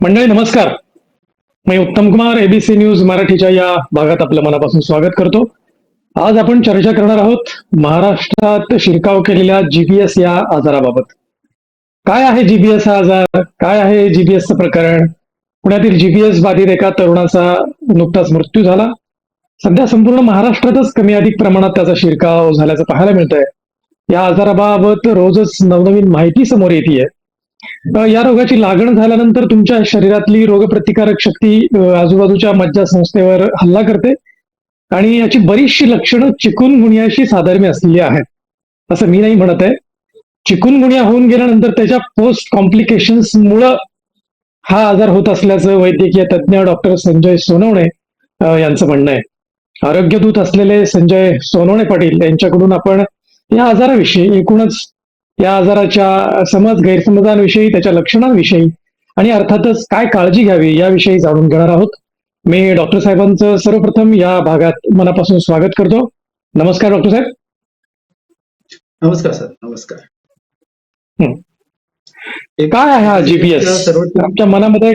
मंडळी नमस्कार. मी उत्तम कुमार एबीसी न्यूज मराठीच्या या भागात आपलं मनापासून स्वागत करतो. आज आपण चर्चा करणार आहोत महाराष्ट्रात शिरकाव केलेल्या जीबीएस या आजाराबाबत. काय आहे जीबीएस हा आजार? काय आहे जीबीएसचं प्रकरण? पुण्यातील जीबीएस बाधित एका तरुणाचा नुकताच मृत्यू झाला. सध्या संपूर्ण महाराष्ट्रातच कमी अधिक प्रमाणात त्याचा शिरकाव झाल्याचं पाहायला मिळतंय. या आजाराबाबत रोजच नवनवीन माहिती समोर येते या रोगाची लागण झाल्यानंतर तुमच्या शरीरातली रोगप्रतिकारक शक्ती आजूबाजूच्या मज्जासंस्थेवर हल्ला करते. आणि याची बरीचशी लक्षणं चिकुनगुनियाशी साधर्म्य असलेली आहेत असं मी नाही म्हणत आहे. चिकुनगुनिया होऊन गेल्यानंतर त्याच्या पोस्ट कॉम्प्लिकेशन्स मुळे हा आजार होत असल्याचं वैद्यकीय तज्ज्ञ डॉक्टर संजय सोनवणे यांचं म्हणणं आहे. आरोग्यदूत असलेले संजय सोनवणे पाटील यांच्याकडून आपण या आजाराविषयी एकूणच या आजाराच्या समज गैरसमजांविषयी त्याच्या लक्षणांविषयी आणि अर्थातच काय काळजी घ्यावी याविषयी जाणून घेणार आहोत. मी डॉक्टर साहेबांचं सर्वप्रथम या भागात मनापासून स्वागत करतो. नमस्कार डॉक्टर साहेब. नमस्कार सर. नमस्कार. हं. काय आहे हा जीपीएस आमच्या मनामध्ये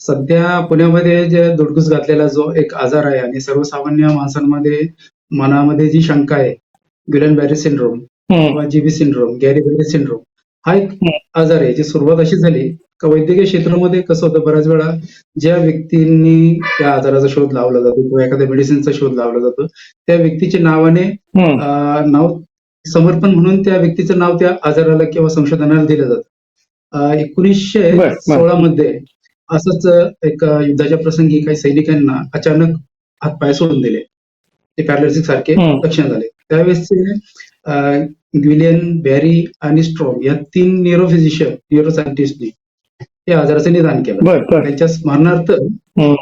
सध्या पुण्यामध्ये जे दुडकूस घातलेला जो एक आजार आहे आणि सर्वसामान्य माणसांमध्ये मनामध्ये जी शंका आहे गिलन बॅरी सिंड्रोम किंवा GB syndrome Guillain Barre syndrome हा एक. आजार आहे. जी सुरुवात अशी झाली का वैद्यकीय क्षेत्रामध्ये कसं होतं? बऱ्याच वेळा ज्या व्यक्तींनी त्या आजाराचा शोध लावला जातो किंवा एखाद्या मेडिसिनचा शोध लावला जातो त्या व्यक्तीच्या नावाने नाव समर्पण म्हणून त्या व्यक्तीचं नाव त्या आजाराला किंवा संशोधनाला दिलं जातं. एकोणीसशे. सोळा मध्ये असंच एक युद्धाच्या प्रसंगी काही सैनिकांना अचानक हातपाय सोडून दिले. ते पॅरालिसिस सारखे. लक्षण झाले. त्यावेळेसचे अं, ग्विलियन बॅरी आणि स्ट्रॉम या तीन न्यूरोफिजिशियन न्यूरो सायंटिस्टनी या आजाराचं निदान केलं. त्यांच्या स्मरणार्थ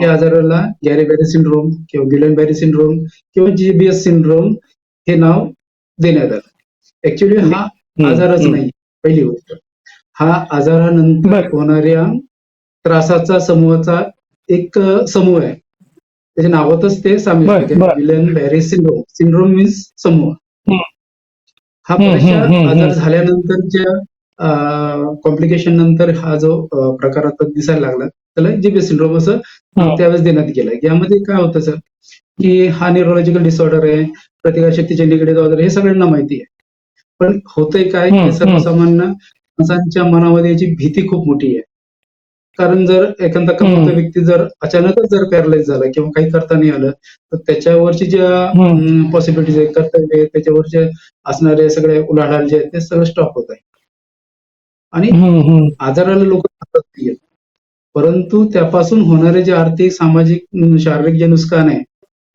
या आजाराला गॅरी बॅरी सिंड्रोम किंवा गिलन बॅरी सिंड्रोम किंवा जीबीएस सिंड्रोम हे नाव देण्यात आलं. ऍक्च्युली हा आजारच. नाही पहिली गोष्ट. हा आजारानंतर. होणाऱ्या त्रासाचा समूहाचा एक समूह आहे. त्याच्या नावातच ते सामील बर. Villain syndrome. सिंड्रोम मीन्स समूह. हं. आजार झाल्यानंतरच्या कॉम्प्लिकेशन नंतर हा जो प्रकार आता दिसायला लागला. त्याला जीबीएस सिंड्रोम असं. त्यावेळेस देण्यात गेलं. यामध्ये काय होतं सर की हा न्यूरोलॉजिकल डिसऑर्डर आहे प्रतिकारशक्तीच्या निगडीत वगैरे हे सगळ्यांना माहिती आहे. पण होतंय काय. सर्वसामान्य माणसांच्या मनामध्ये याची भीती खूप मोठी आहे. कारण जर एखादा कमवता. व्यक्ती जर अचानकच जर पॅरलाइज झाला किंवा काही करता नाही आलं तर त्याच्यावरची ज्या. पॉसिबिलिटीज आहे कर्तव्य आहे त्याच्यावरचे असणारे सगळे उलाढाल जे आहेत ते सगळं स्टॉप होत आहे आणि. आजाराला लोक परंतु त्यापासून होणारे जे आर्थिक सामाजिक शारीरिक जे नुकसान आहे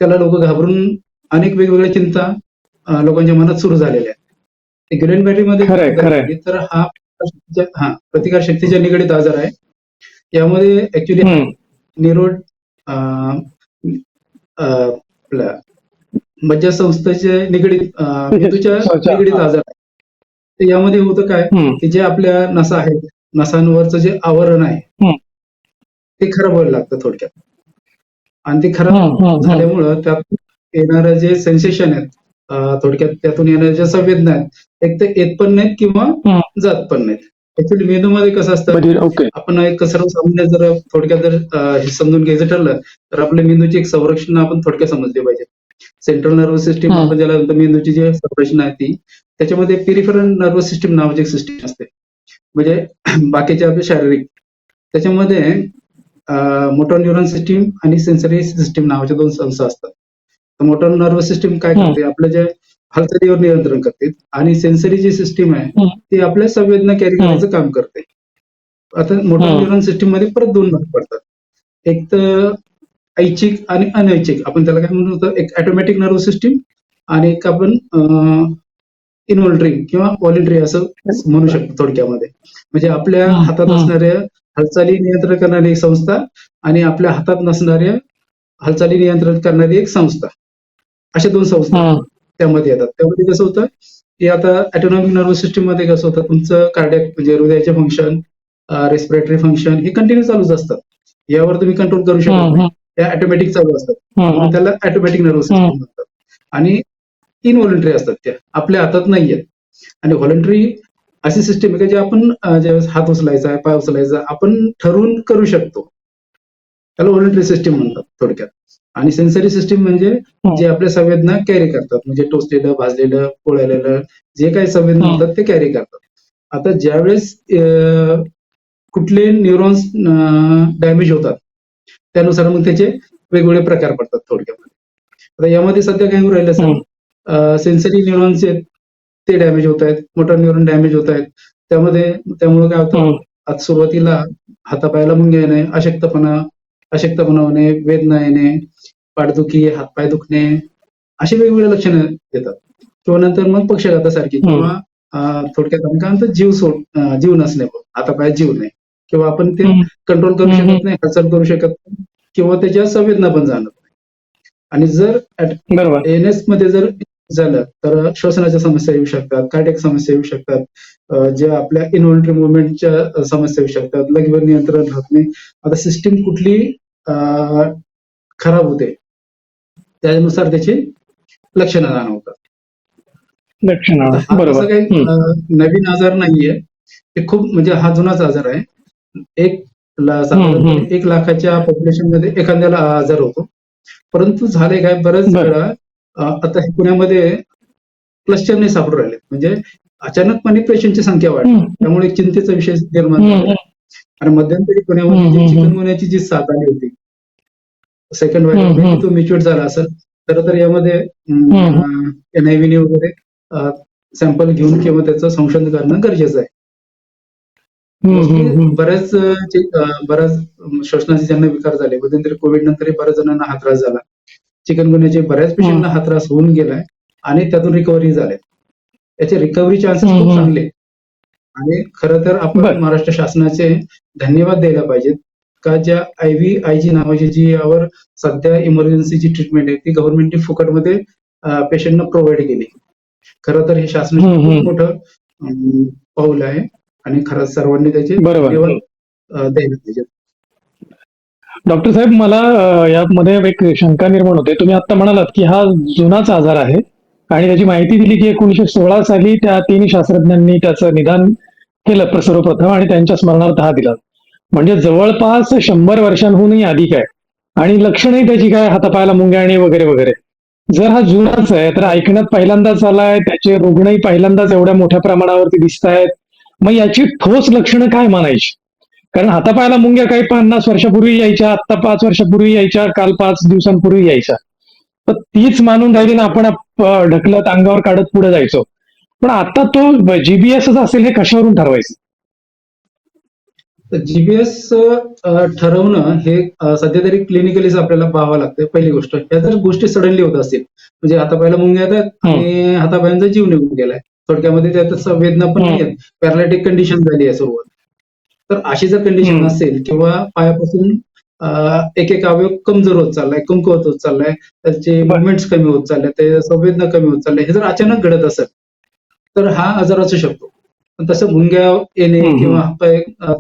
त्याला लोक घाबरून अनेक वेगवेगळ्या चिंता लोकांच्या मनात सुरू झालेल्या आहेत ग्रेन बॅटरीमध्ये. तर हा हा प्रतिकार शक्तीच्या निगडीत आजार आहे यामध्ये ऍक्च्युली. निरोड आपल्या मज्जासंस्थेचे निगडीत अं, मेंदूच्या निगडीत. आजार तर यामध्ये होतं काय. की जे आपल्या नसा आहेत नसांवरचं जे आवरण आहे हं. ते खराब व्हायला लागतं थोडक्यात आणि ते खराब. झाल्यामुळं त्यातून येणारं जे सेन्सेशन आहेत थोडक्यात त्यातून येणाऱ्या ज्या संवेदना आहेत एक तर येत पण नाहीत किंवा. जात पण नाहीत ऍक्च्युली मेंदूमध्ये कसं असतं म्हणजे ओके आपण एक सर्वसामान्य जर थोडक्यात जर अं, हे समजून घ्यायचं ठरलं तर आपल्या मेंदूची एक संरक्षण आपण थोडक्यात समजली पाहिजे. सेंट्रल नर्वस सिस्टीम हं. आपण ज्याला म्हणतो मेंदूची जी संरक्षण आहे ती त्याच्यामध्ये पेरिफरल नर्वस सिस्टीम नावाची एक सिस्टीम असते. म्हणजे बाकीचे आपले शारीरिक. त्याच्यामध्ये मोटर न्यूरॉन सिस्टीम आणि सेन्सरी सिस्टीम नावाच्या दोन संस्था असतात. मोटर नर्वस सिस्टीम काय हं. करते आपल्या ज्या हालचालीवर नियंत्रण करते आणि सेन्सरी जी सिस्टीम आहे. ती आपल्या संवेदना कॅरी करायचं काम करते आता मोटर. न्यूरॉन सिस्टीममध्ये परत दोन भाग पडतात एक तर ऐच्छिक आणि अनैच्छिक आपण त्याला काय म्हणतो एक ऑटोमॅटिक नर्वस सिस्टीम आणि एक आपण इन्व्हॉल्ट्री किंवा व्हॉलिंटरी असं म्हणू शकतो थोडक्यामध्ये म्हणजे आपल्या. हातात. असणाऱ्या हालचाली नियंत्रण करणारी एक संस्था आणि आपल्या हातात नसणाऱ्या हालचाली नियंत्रण करणारी एक संस्था अशा दोन संस्था. त्यामध्ये येतात. त्यामध्ये कसं होतं की आता ऑटोनॉमिक नर्वस सिस्टीममध्ये कसं होतं तुमचं कार्डियक म्हणजे हृदयाचे फंक्शन रेस्पिरेटरी फंक्शन हे कंटिन्यू चालूच असतात यावर तुम्ही कंट्रोल करू शकत नाही. त्या ऑटोमॅटिक चालू असतात. म्हणून. त्याला ऑटोमॅटिक नर्वस सिस्टीम. म्हणतात. आणि इनव्हॉलंटरी असतात त्या. आपल्या हातात नाहीयेत. आणि व्हॉलंटरी अशी सिस्टीम आहे की जे आपण ज्यावेळेस हात उचलायचा पाय उचलायचा आपण ठरवून करू शकतो. त्याला व्हॉलंटरी सिस्टीम म्हणतात थोडक्यात. आणि सेन्सरी सिस्टीम म्हणजे हं. जे आपल्या संवेदना कॅरी करतात म्हणजे टोचलेलं भाजलेलं पोळलेलं जे काही संवेदना हं. होतात ते कॅरी करतात आता ज्यावेळेस कुठले न्यूरॉन्स डॅमेज होतात त्यानुसार मग त्याचे वेगवेगळे प्रकार पडतात थोडक्यात आता यामध्ये सध्या काय राहिलं. सर सेन्सरी न्यूरॉन्स आहेत ते डॅमेज होत आहेत मोटर न्यूरॉन डॅमेज होत आहेत त्यामध्ये त्यामुळे काय होतं हं. आता सुरुवातीला हातापायाला मुंग्या येणे अशक्तपणा अशक्तपणा होणे वेदना येणे पाठदुखी हातपाय दुखणे अशी वेगवेगळे लक्षणं येतात किंवा नंतर मग पक्षाघातासारखी. किंवा थोडक्यात जीव सोड जीव नसणे बुवा. हातापायात जीव नाही किंवा आपण ते. कंट्रोल करू. शकत नाही हालचाल करू शकत नाही किंवा त्याच्या संवेदना पण जाणत नाही आणि जर बरोबर एनएसमध्ये जर झालं तर श्वसनाच्या समस्या येऊ शकतात कार्डियक समस्या येऊ शकतात ज्या आपल्या इन्व्हॉल्ट्री मुवमेंटच्या समस्या येऊ शकतात लगेवर नियंत्रण राहत नाही आता सिस्टीम कुठली खराब होते त्यानुसार त्याची लक्षणं जाणवतात. लक्षण बरोबर. काही नवीन आजार नाहीये. हे खूप म्हणजे हा जुनाच आजार आहे. एक एक लाखाच्या पॉप्युलेशनमध्ये एखाद्याला आजार होतो. परंतु झाले काय बरेच बरं. वेळा आता हे पुण्यामध्ये क्लस्टर नाही सापडून राहिले. म्हणजे अचानकपणे पेशंटची संख्या वाढली. त्यामुळे चिंतेचा विषय निर्माण झाला. आणि मध्यंतरी पुण्यामध्ये. चिकनगुन्याची जी साथ आली होती सेकंड. व्हायरल तो म्युच्युअर झाला असेल खरं तर यामध्ये. एनआयव्हीने वगैरे सॅम्पल घेऊन किंवा त्याचं संशोधन करणं गरजेचं आहे. बऱ्याच बऱ्याच श्वसनाचे ज्यांना विकार झाले मध्यंतरी कोविड नंतर बऱ्याच जणांना हा त्रास झाला चिकनगुन्याचे बऱ्याच पेशंटना हा त्रास होऊन गेलाय आणि त्यातून रिकव्हरी झाले याचे रिकव्हरी चान्सेस खूप. चांगले आणि खरं तर आपण. महाराष्ट्र शासनाचे धन्यवाद द्यायला पाहिजेत का ज्या आय व्ही आय जी नावाची जी यावर सध्या इमर्जन्सीची ट्रीटमेंट आहे ती गव्हर्नमेंटने फुकटमध्ये पेशंटना प्रोव्हाइड केली. खरं तर हे शासनाचे खूप. मोठं पाऊल आहे आणि खरंच सर्वांनी त्याचे द्यायला पाहिजे. डॉक्टर साहेब मला यामध्ये एक शंका निर्माण होते. तुम्ही आता म्हणालात की हा जुनाच आजार आहे आणि त्याची माहिती दिली की एकोणीसशे सोळा साली त्या तीन शास्त्रज्ञांनी त्याचं निदान केलं प्र- सर्वप्रथम आणि त्यांच्या स्मरणार्थ हा दिला. म्हणजे जवळपास शंभर वर्षांहूनही अधिक आहे. आणि लक्षणही त्याची काय हातापायाला मुंग्या आणि वगैरे वगैरे. जर हा जुनाच आहे तर ऐकण्यात पहिल्यांदाच आलाय त्याचे रुग्णही पहिल्यांदाच एवढ्या मोठ्या प्रमाणावरती दिसत आहेत मग याची ठोस लक्षणं काय मानायची कारण हातापायाला मुंग्या काही पन्नास वर्षापूर्वी यायच्या आता पाच वर्षापूर्वी यायच्या काल पाच दिवसांपूर्वी यायच्या. तर तीच मानून राहिली ना आपण ढकलत अंगावर काढत पुढे जायचो. पण आता तो जीबीएसच असेल हे कशावरून ठरवायचं? जीबीएस ठरवणं हे सध्या तरी क्लिनिकलीच आपल्याला पाहावं लागतं पहिली गोष्ट या जर गोष्टी सडनली होत असतील म्हणजे हातापायाला मुंग्या येतात. आणि हातापायांचा जीव निघून गेलाय थोडक्यामध्ये त्यात संवेदना पण. नाही पॅरालिटिक कंडिशन झाली आहे सुरुवात तर अशी जर कंडिशन. असेल किंवा पायापासून एक एक अवयव कमजोर होत चाललाय कमकुवत होत चाललाय त्याचे. मुवमेंट्स कमी होत चालल्या ते संवेदना कमी होत चालल्या हे जर अचानक घडत असेल तर हा आजार असू शकतो पण तसं मुंग्या येणे. किंवा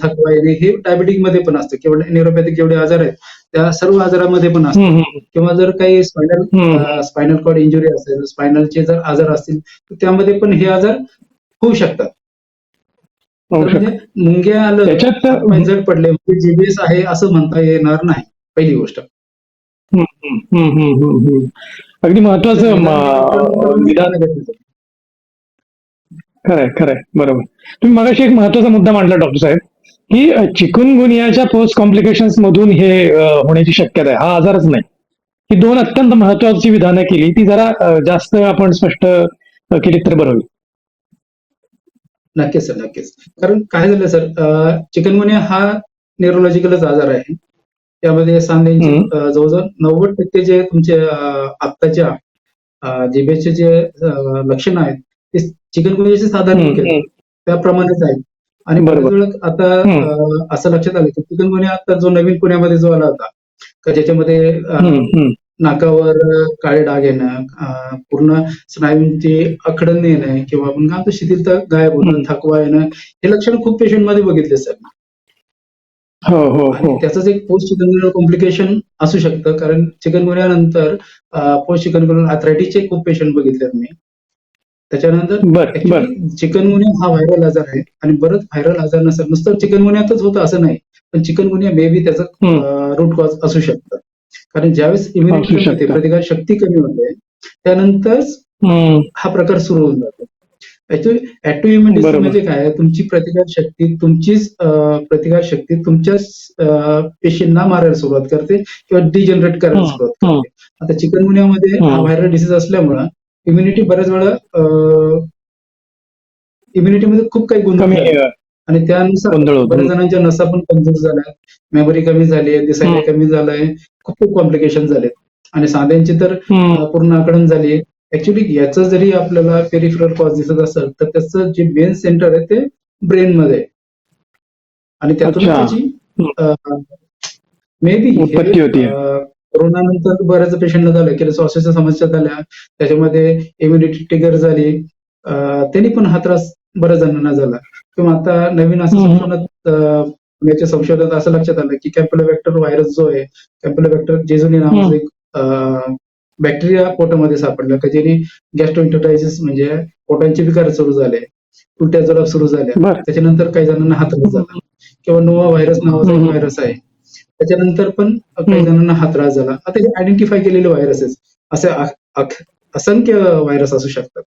थकवा येणे हे डायबेटिकमध्ये पण असतं किंवा न्यूरोपॅथिक जेवढे आजार आहेत त्या सर्व आजारामध्ये पण असतं हम्म, हम्म, किंवा जर काही स्पायनल. स्पायनल कॉर्ड इंजुरी असेल स्पायनलचे जर आजार असतील तर त्यामध्ये पण हे आजार होऊ शकतात म्हणजे. मुंग्या आलं जड पडले म्हणजे जीबीएस आहे असं म्हणता येणार नाही पहिली गोष्ट. अगदी महत्वाचं निदान खरंय खरंय. बरोबर. तुम्ही मगाशी एक महत्त्वाचा मुद्दा मांडला डॉक्टर साहेब की चिकुनगुनियाच्या पोस्ट कॉम्प्लिकेशन्स मधून हे होण्याची शक्यता आहे. हा आजारच नाही. ही दोन अत्यंत महत्वाची विधानं केली ती जरा जास्त आपण स्पष्ट केली तर बरं होईल. नक्कीच सर नक्कीच. कारण काय झालं सर चिकनगुनिया हा न्यूरोलॉजिकलच आजार आहे. त्यामध्ये. अं, जवळजवळ नव्वद टक्के जे तुमचे आत्ताच्या जिबेचे जे लक्षणं आहेत ते चिकनगुनियाचे साधारण. त्याप्रमाणेच आहेत आणि बरोबर. आता असं लक्षात आलं की चिकनगुनिया आता जो नवीन पुण्यामध्ये जो आला होता का ज्याच्यामध्ये. नाकावर काळे डाग येणं पूर्ण स्नायूंची अखडण येणं किंवा आपण काय म्हणतो शिथिलता गायब होणं. थकवा येणं हे लक्षण खूप पेशंटमध्ये बघितले सर हो हो हो त्याचंच एक पोस्ट चिकनगुनिया कॉम्प्लिकेशन असू शकतं कारण चिकनगुनिया नंतर पोस्ट चिकनगुनिया अथरायटिसचे खूप पेशंट बघितलेत मी त्याच्यानंतर चिकनगुन्या हा व्हायरल आजार आहे आणि बरंच व्हायरल आजार नसेल नुसतं चिकनगुन्यातच होतं असं नाही पण चिकनगुन्या मे बी त्याचं. रूट कॉज असू शकतं कारण ज्यावेळेस इम्युनिटी होते. प्रतिकार शक्ती कमी होते त्यानंतरच हम्म. हा प्रकार सुरू होऊन जातो इम्युनिटी बरोबर. म्हणजे काय तुमची प्रतिकार शक्ती तुमचीच प्रतिकार शक्ती तुमच्याच अं, पेशींना मारायला सुरुवात करते किंवा डिजनरेट करायला सुरुवात. करते आता चिकनगुन्यामध्ये हा. व्हायरल डिसीज असल्यामुळं इम्युनिटी बऱ्याच वेळा इम्युनिटीमध्ये खूप काही गोंधळ झाला. आणि त्यानुसार. बऱ्याच जणांच्या नसा पण कमजोर झाल्या मेमरी कमी झाली आहे दिसायला हम्म. कमी झालंय खूप खूप कॉम्प्लिकेशन झाले आणि साध्यांची तर पूर्ण आकडण झाली ऍक्च्युली याचं जरी आपल्याला पेरिफरल कॉज दिसत असेल तर त्याचं जे मेन सेंटर आहे ते ब्रेन मध्ये. आणि त्यातून. त्याची मे बी उत्पत्ती होतीये. कोरोना नंतर बऱ्याच पेशंटला झालं की श्वासाच्या समस्या झाल्या त्याच्यामध्ये इम्युनिटी टिगर झाली त्यांनी पण हा त्रास बऱ्याच जणांना झाला किंवा आता नवीन असं. संशोधनात अं, पुण्याच्या संशोधनात असं लक्षात आलं की कॅम्पलोबॅक्टर व्हायरस जो आहे कॅम्पलोबॅक्टर जेझोनी नावाचं एक बॅक्टेरिया पोटामध्ये सापडलं का ज्याने गॅस्ट्रोइंटरायझिस म्हणजे पोटांचे विकार सुरू झाले उलट्या जुलाब सुरू झाल्या त्याच्यानंतर काही जणांना हा त्रास झाला किंवा नोवा व्हायरस नावाचा. व्हायरस आहे त्याच्यानंतर पण काही. जणांना हा त्रास झाला आता हे आयडेंटिफाय केलेले व्हायरसेस असे असंख्य व्हायरस असू शकतात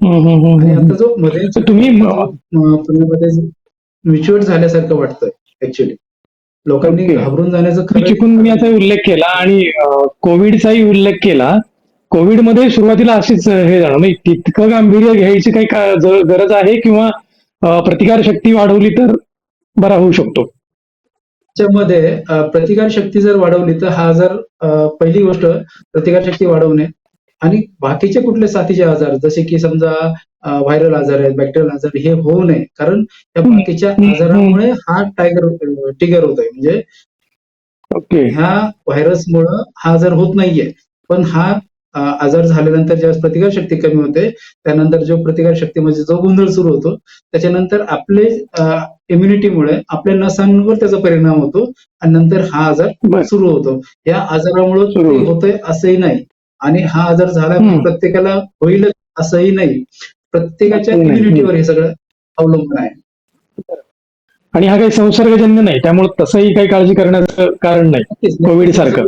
आणि. आता जो मध्ये तुम्ही म- पुण्यामध्ये म्युच्युअल झाल्यासारखं वाटतंय ऍक्च्युली लोकांनी. घाबरून जाण्याचं तुम्ही खरं चिकुनगुन्याचा उल्लेख केला आणि कोविडचाही उल्लेख केला कोविडमध्ये सुरुवातीला अशीच हे झालं म्हणजे तितकं गांभीर्य घ्यायची काही गरज आहे किंवा अं, प्रतिकार शक्ती वाढवली तर बरा होऊ शकतो अं, प्रतिकार शक्ती जर वाढवली तर हा आजार पहिली गोष्ट प्रतिकार शक्ती वाढवणे आणि बाकीचे कुठले साथीचे आजार जसे की समजा व्हायरल आजार आहेत बॅक्टेरियल आजार हे होऊ नये कारण या. बाकीच्या. आजारामुळे हा टायगर टिगर होत आहे म्हणजे ह्या व्हायरसमुळं हा आजार होत नाहीये पण हा आजार झाल्यानंतर ज्यावेळेस प्रतिकार शक्ती कमी होते त्यानंतर जो प्रतिकार शक्ती म्हणजे जो गोंधळ सुरू होतो त्याच्यानंतर आपले इम्युनिटीमुळे आपल्या नसांवर त्याचा परिणाम होतो आणि नंतर हा आजार सुरू होतो. या आजारामुळे सुरू ते होतो. होतंय असंही नाही. आणि हा आजार झाला. प्रत्येकाला होईल असंही नाही. प्रत्येकाच्या. इम्युनिटीवर हे सगळं अवलंबून आहे. आणि हा काही संसर्गजन्य नाही त्यामुळे तसंही काही काळजी करण्याचं कारण नाही. कोविड सारखं.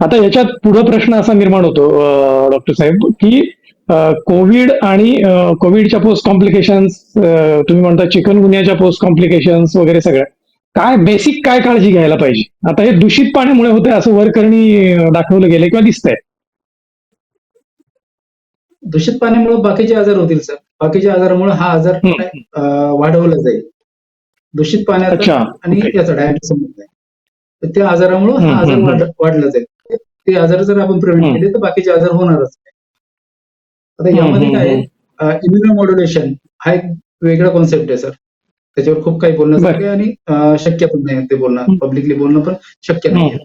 आता याच्यात पुढे प्रश्न असा निर्माण होतो डॉक्टर साहेब की कोविड आणि कोविडच्या पोस्ट कॉम्प्लिकेशन्स तुम्ही म्हणता चिकन गुन्ह्याच्या पोस्ट कॉम्प्लिकेशन्स वगैरे सगळ्या. काय बेसिक काय काळजी घ्यायला पाहिजे? आता हे दूषित पाण्यामुळे होते असं वरकरणी दाखवलं गेलं किंवा दिसतंय. दूषित पाण्यामुळे बाकीचे आजार होतील सर. बाकीच्या आजारामुळे हा आजार वाढवला जाईल. दूषित पाण्याचा आणि ओके. याचा डायरेक्ट संबंध नाही तर त्या आजारामुळे हा आजार वाढला जाईल ते आजार जर आपण प्रिव्हेंट. केले तर बाकीचे आजार होणारच नाही आता यामध्ये काय इम्युनोमॉड्युलेशन हा एक वेगळा कॉन्सेप्ट आहे सर त्याच्यावर खूप काही बोलण्यासारखं आहे आणि शक्य पण नाही ते बोलणं. पब्लिकली बोलणं पण शक्य नाही.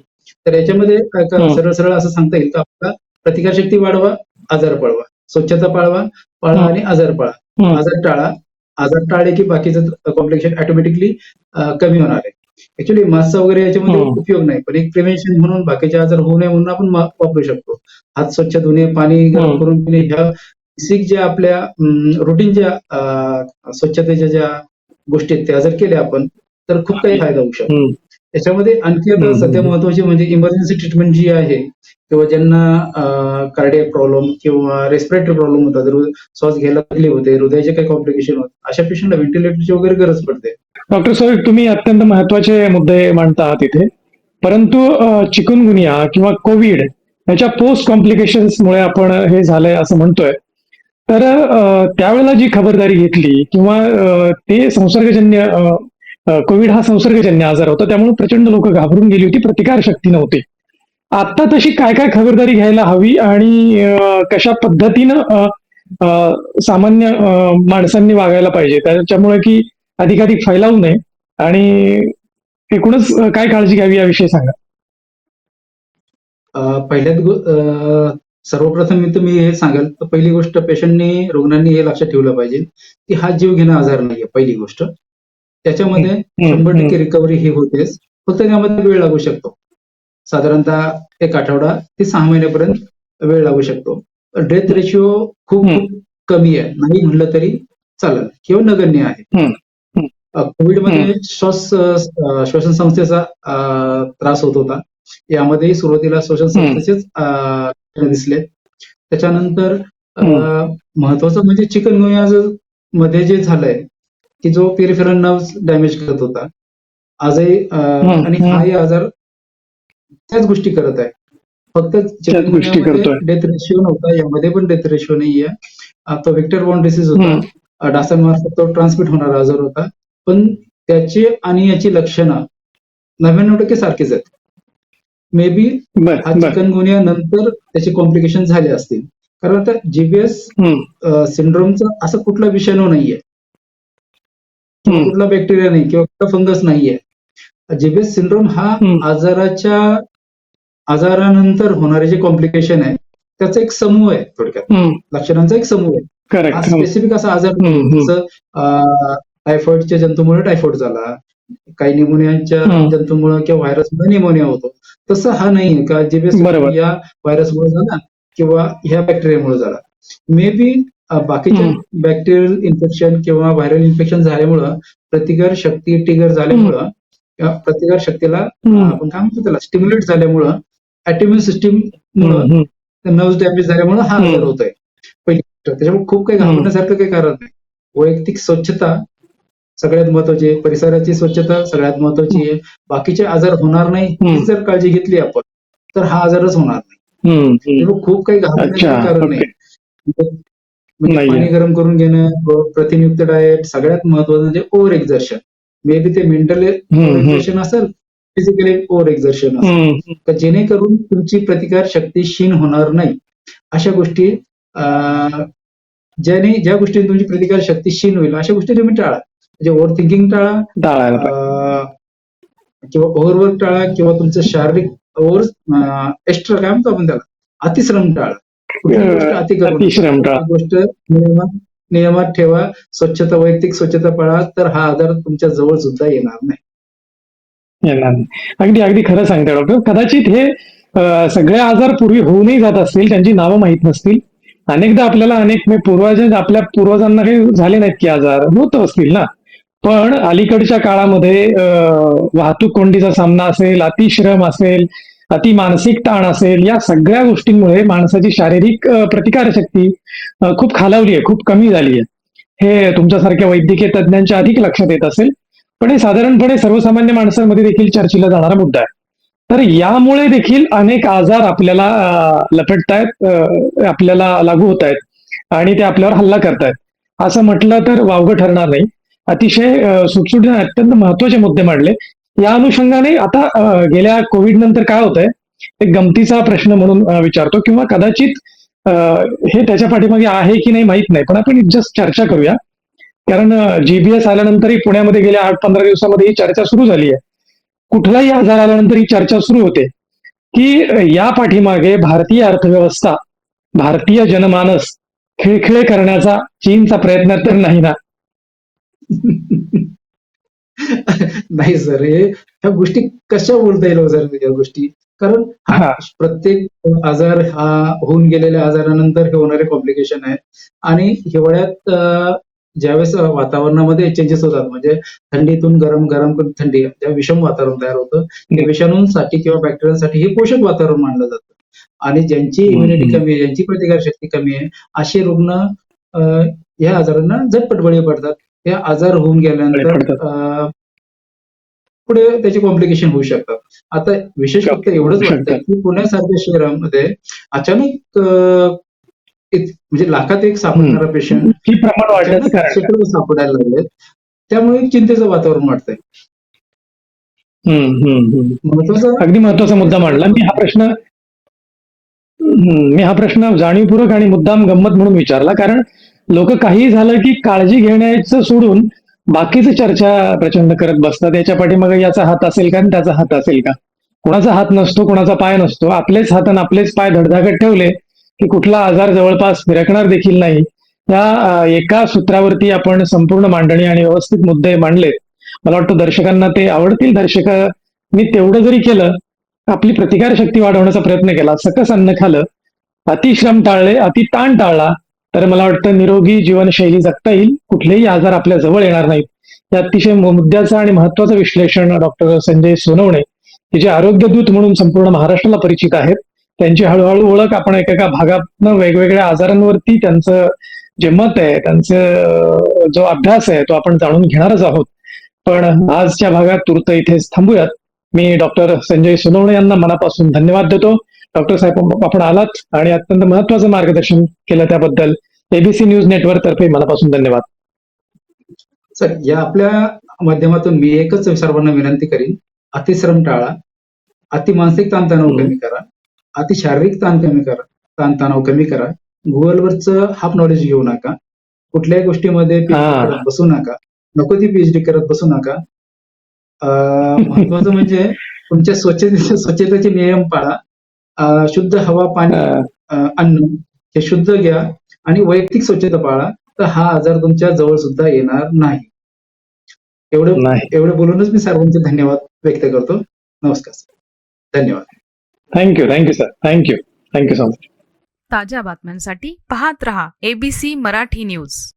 तर याच्यामध्ये काय. सरळ सरळ असं सांगता येईल का? आपला प्रतिकारशक्ती वाढवा आजार पळवा. स्वच्छता पाळवा पाळा. आणि आजार पाळा. आजार टाळा. आजार टाळले की बाकीचं कॉम्प्लिकेशन ऑटोमॅटिकली कमी होणार आहे. ऍक्च्युली मास्कचा वगैरे याच्यामध्ये हम्म. उपयोग नाही पण एक प्रिव्हेन्शन म्हणून बाकीचे आजार होऊ नये म्हणून आपण मा- वापरू शकतो हात स्वच्छ धुणे पाणी गरम हम्म. करून पिणे ह्या बेसिक ज्या आपल्या रुटीनच्या स्वच्छतेच्या ज्या गोष्टी आहेत त्या जर केल्या आपण तर खूप काही फायदा होऊ शकतो हम्म. त्याच्यामध्ये आणखी आता हम्म. सध्या महत्वाची म्हणजे इमर्जन्सी ट्रीटमेंट जी आहे किंवा ज्यांना कार्डियक प्रॉब्लेम किंवा रेस्पिरेटरी प्रॉब्लेम होतात हृ- श्वास घ्यायला तकलीफ होते हृदयाचे काही कॉम्प्लिकेशन होते अशा पेशंटला व्हेंटिलेटरची वगैरे गरज पडते डॉक्टर साहेब तुम्ही अत्यंत महत्त्वाचे मुद्दे मांडता आहात इथे. परंतु चिकनगुनिया किंवा कोविड याच्या पोस्ट कॉम्प्लिकेशन्समुळे आपण हे झालंय असं म्हणतोय. तर त्यावेळेला जी खबरदारी घेतली किंवा ते संसर्गजन्य कोविड हा संसर्गजन्य आजार होता त्यामुळे प्रचंड लोक घाबरून गेली होती प्रतिकार शक्ती नव्हती. आता तशी काय काय खबरदारी घ्यायला हवी आणि कशा पद्धतीनं सामान्य माणसांनी वागायला पाहिजे? त्याच्यामुळे की अधिकाधिक फैलावू नये. आणि एकूणच काय काळजी घ्यावी याविषयी सांगा. पहिल्यात सर्वप्रथम मी तुम्ही हे सांगाल तर पहिली गोष्ट पेशंटनी रुग्णांनी हे लक्षात ठेवलं पाहिजे की हा जीव घेणं आजार नाहीये पहिली गोष्ट. त्याच्यामध्ये शंभर. टक्के रिकव्हरी ही होतेच. फक्त त्यामध्ये वेळ लागू शकतो. साधारणतः एक आठवडा ते सहा महिन्यापर्यंत वेळ लागू शकतो. डेथ रेशिओ खूप कमी आहे. नाही म्हणलं तरी चालेल. किंवा नगण्य आहे. कोविडमध्ये श्वास श्वसन संस्थेचा त्रास होत होता. यामध्येही सुरुवातीला श्वसन संस्थेचेच दिसले. त्याच्यानंतर महत्वाचं म्हणजे चिकनमध्ये जे झालंय की जो पेरिफेरल नर्व्ह डॅमेज करत होता. आजही आणि. हाही आजार त्याच गोष्टी करत आहे. फक्त. डेथ रेशिओ नव्हता यामध्ये पण डेथ रेशिओ नाहीये. तो व्हेक्टर बॉन्ड डिसीज होता. डासांमार्फत तो ट्रान्समिट होणारा आजार होता. पण त्याची आणि याची लक्षणं नव्याण्णव टक्के सारखीच आहेत. मे बी हा चिकनगुनिया नंतर त्याचे कॉम्प्लिकेशन झाले असतील. कारण आता जीबीएस. सिंड्रोमचा असा कुठला विषाणू नाहीये. कुठला बॅक्टेरिया नाही किंवा कुठला फंगस नाहीये. जीबीएस सिंड्रोम हा. आजाराच्या आजारानंतर होणारे जे कॉम्प्लिकेशन आहे त्याचा एक समूह आहे थोडक्यात. लक्षणांचा एक समूह आहे. हा स्पेसिफिक असा आजार टायफॉइडच्या जंतूमुळे टायफॉइड झाला काही निमोनियाच्या. जंतूमुळे किंवा व्हायरसमुळे निमोनिया होतो तसं हा नाहीये का जीबीएस. या व्हायरसमुळे झाला किंवा ह्या बॅक्टेरियामुळे झाला मे बी बाकीच्या. बॅक्टेरियल इन्फेक्शन किंवा व्हायरल इन्फेक्शन झाल्यामुळं प्रतिकार शक्ती टिगर झाल्यामुळं प्रतिकार शक्तीला. आपण काय म्हणतो त्याला स्टिम्युलेट झाल्यामुळं ऍटिम्युन सिस्टीम मुळे. नर्व्ह डॅमेज झाल्यामुळे हा. आजार होत आहे पहिली त्याच्यामुळे खूप काही. घाबरण्यासारखं काही कारण नाही वैयक्तिक स्वच्छता सगळ्यात महत्वाची आहे. परिसराची स्वच्छता सगळ्यात महत्वाची आहे. बाकीचे आजार होणार नाही. ही जर काळजी घेतली आपण तर हा आजारच होणार नाही. खूप काही कारण म्हणजे नाहीये. पाणी गरम करून घेणं व प्रथिनयुक्त डाएट सगळ्यात महत्वाचं म्हणजे ओव्हर एक्झर्शन मे बी ते मेंटल. एक्झर्शन असेल फिजिकली ओव्हर एक्झर्शन असेल. तर जेणेकरून तुमची प्रतिकार शक्ती क्षीण होणार नाही. अशा गोष्टी ज्याने ज्या गोष्टीने तुमची प्रतिकार शक्ती क्षीण होईल अशा गोष्टी तुम्ही टाळा. म्हणजे ओव्हर थिंकिंग टाळा टाळायला पाहिजे. अं, किंवा ओव्हरवर्क टाळा किंवा तुमचं शारीरिक ओव्हर एक्स्ट्रा काय म्हणतो आपण त्याला अतिश्रम टाळा. गोष्ट अति करू नका. अतिश्रम टाळा. गोष्ट नियमात नियमात ठेवा. स्वच्छता वैयक्तिक स्वच्छता पाळा तर हा आजार तुमच्या जवळ सुद्धा येणार नाही. येणार नाही. अगदी अगदी खरं सांगते डॉक्टर. कदाचित हे अं, सगळे आजार पूर्वी होऊनही जात असतील त्यांची नावं माहीत नसतील. अनेकदा आपल्याला अनेक म्हणजे पूर्वज आपल्या पूर्वजांना काही झाले नाहीत की आजार. होत असतील ना? पण अलीकडच्या काळामध्ये वाहतूक कोंडीचा सामना असेल अतिश्रम असेल अति मानसिक ताण असेल या सगळ्या गोष्टींमुळे माणसाची शारीरिक प्रतिकारशक्ती खूप खालावली आहे खूप कमी झाली आहे. हे तुमच्यासारख्या वैद्यकीय तज्ज्ञांच्या अधिक लक्षात येत असेल. पण हे साधारणपणे सर्वसामान्य माणसांमध्ये देखील चर्चेला जाणारा मुद्दा आहे. तर यामुळे देखील अनेक आजार आपल्याला लपटतायत आपल्याला लागू होत आहेत आणि ते आपल्यावर हल्ला करतायत. असं म्हटलं तर वावगं ठरणार नाही. अतिशय सुटसुटीने अत्यंत महत्त्वाचे मुद्दे मांडले. या अनुषंगाने आता गेल्या कोविड नंतर काय होतंय? एक गमतीचा प्रश्न म्हणून विचारतो किंवा कदाचित अं, हे त्याच्या पाठीमागे आहे की नाही माहीत नाही. पण आपण जस्ट चर्चा करूया. कारण जीबीएस आल्यानंतरही पुण्यामध्ये गेल्या आठ पंधरा दिवसामध्ये ही चर्चा सुरू झाली आहे. कुठलाही आजार आल्यानंतर ही चर्चा सुरू होते. की या पाठीमागे भारतीय अर्थव्यवस्था भारतीय जनमानस खिळखिळे करण्याचा चीनचा प्रयत्न तर नाही ना. नाही सर हे ह्या गोष्टी कशा बोलता येईल हो सर या गोष्टी? कारण. प्रत्येक आजार हा होऊन गेलेल्या आजारानंतर हे होणारे कॉम्प्लिकेशन आहेत. आणि हिवाळ्यात ज्यावेळेस वातावरणामध्ये चेंजेस होतात म्हणजे थंडीतून गरम गरम थंडी ज्या विषम वातावरण तयार होतं विषाणूंसाठी किंवा बॅक्टेरियांसाठी हे पोषक वातावरण मानलं जातं. आणि ज्यांची इम्युनिटी. कमी आहे ज्यांची प्रतिकारशक्ती कमी आहे असे रुग्ण या आजारांना झटपट बळी पडतात. हे आजार होऊन गेल्यानंतर पुढे त्याचे कॉम्प्लिकेशन होऊ शकतात आता विशेष फक्त एवढंच वाटतं. की पुण्यासारख्या शहरामध्ये अचानक म्हणजे लाखात एक सापडणारा पेशंट सापडायला लागलेत. त्यामुळे चिंतेचं वातावरण वाटतंय. अगदी महत्त्वाचा मुद्दा मांडला. मी हा प्रश्न मी हा प्रश्न जाणीवपूर्वक आणि मुद्दाम गंमत म्हणून विचारला. कारण लोक काही झालं की काळजी घेण्याचं सोडून बाकीच चर्चा प्रचंड करत बसतात. याच्या पाठीमागे याचा हात असेल का आणि त्याचा हात असेल का? कोणाचा हात नसतो कोणाचा पाय नसतो. आपलेच हात आणि आपलेच पाय धडधाकट ठेवले की कुठला आजार जवळपास फिरकणार देखील नाही. या एका सूत्रावरती आपण संपूर्ण मांडणी आणि व्यवस्थित मुद्दे मांडलेत मला वाटतं दर्शकांना ते आवडतील. दर्शक मी तेवढं जरी केलं आपली प्रतिकारशक्ती वाढवण्याचा प्रयत्न केला. सकस अन्न खालं. अतिश्रम टाळले अति ताण टाळला. तर मला वाटतं निरोगी जीवनशैली जगता येईल. कुठलेही आजार आपल्या जवळ येणार नाहीत. या अतिशय मुद्द्याचं आणि महत्वाचं विश्लेषण डॉक्टर संजय सोनवणे हे जे आरोग्यदूत म्हणून संपूर्ण महाराष्ट्राला परिचित आहेत त्यांची हळूहळू ओळख आपण एकेका भागातनं वेगवेगळ्या आजारांवरती त्यांचं जे मत आहे त्यांचं जो अभ्यास आहे तो आपण जाणून घेणारच आहोत. पण आजच्या भागात तूर्त इथेच थांबूयात. मी डॉक्टर संजय सोनवणे यांना मनापासून धन्यवाद देतो. डॉक्टर साहेब आपण आलात आणि अत्यंत महत्वाचं मार्गदर्शन केलं त्याबद्दल. एबीसी न्यूज नेटवर्क तर्फे मनापासून धन्यवाद. सर या आपल्या माध्यमातून मी एकच सर्वांना विनंती करीन. अतिश्रम टाळा. अति मानसिक ताणतणाव हम्म. कमी करा. अति शारीरिक ताण कमी करा. ताणतणाव कमी करा. गुगलवरचं हाफ नॉलेज घेऊ नका. कुठल्याही गोष्टीमध्ये हा. बसू नका. नको ती पीएचडी करत बसू नका. अं, महत्वाचं म्हणजे तुमच्या स्वच्छते स्वच्छतेचे नियम पाळा. अं, शुद्ध हवा पाणी अं, अन्न हे शुद्ध घ्या आणि वैयक्तिक स्वच्छता पाळा तर हा आजार तुमच्या जवळ सुद्धा येणार नाही. एवढं नाही. एवढं बोलूनच मी सर्वांचे धन्यवाद व्यक्त करतो. नमस्कार सर. धन्यवाद. Thank you thank you sir thank you thank you so much ताज्या बातम्यांसाठी पाहत रहा एबीसी मराठी न्यूज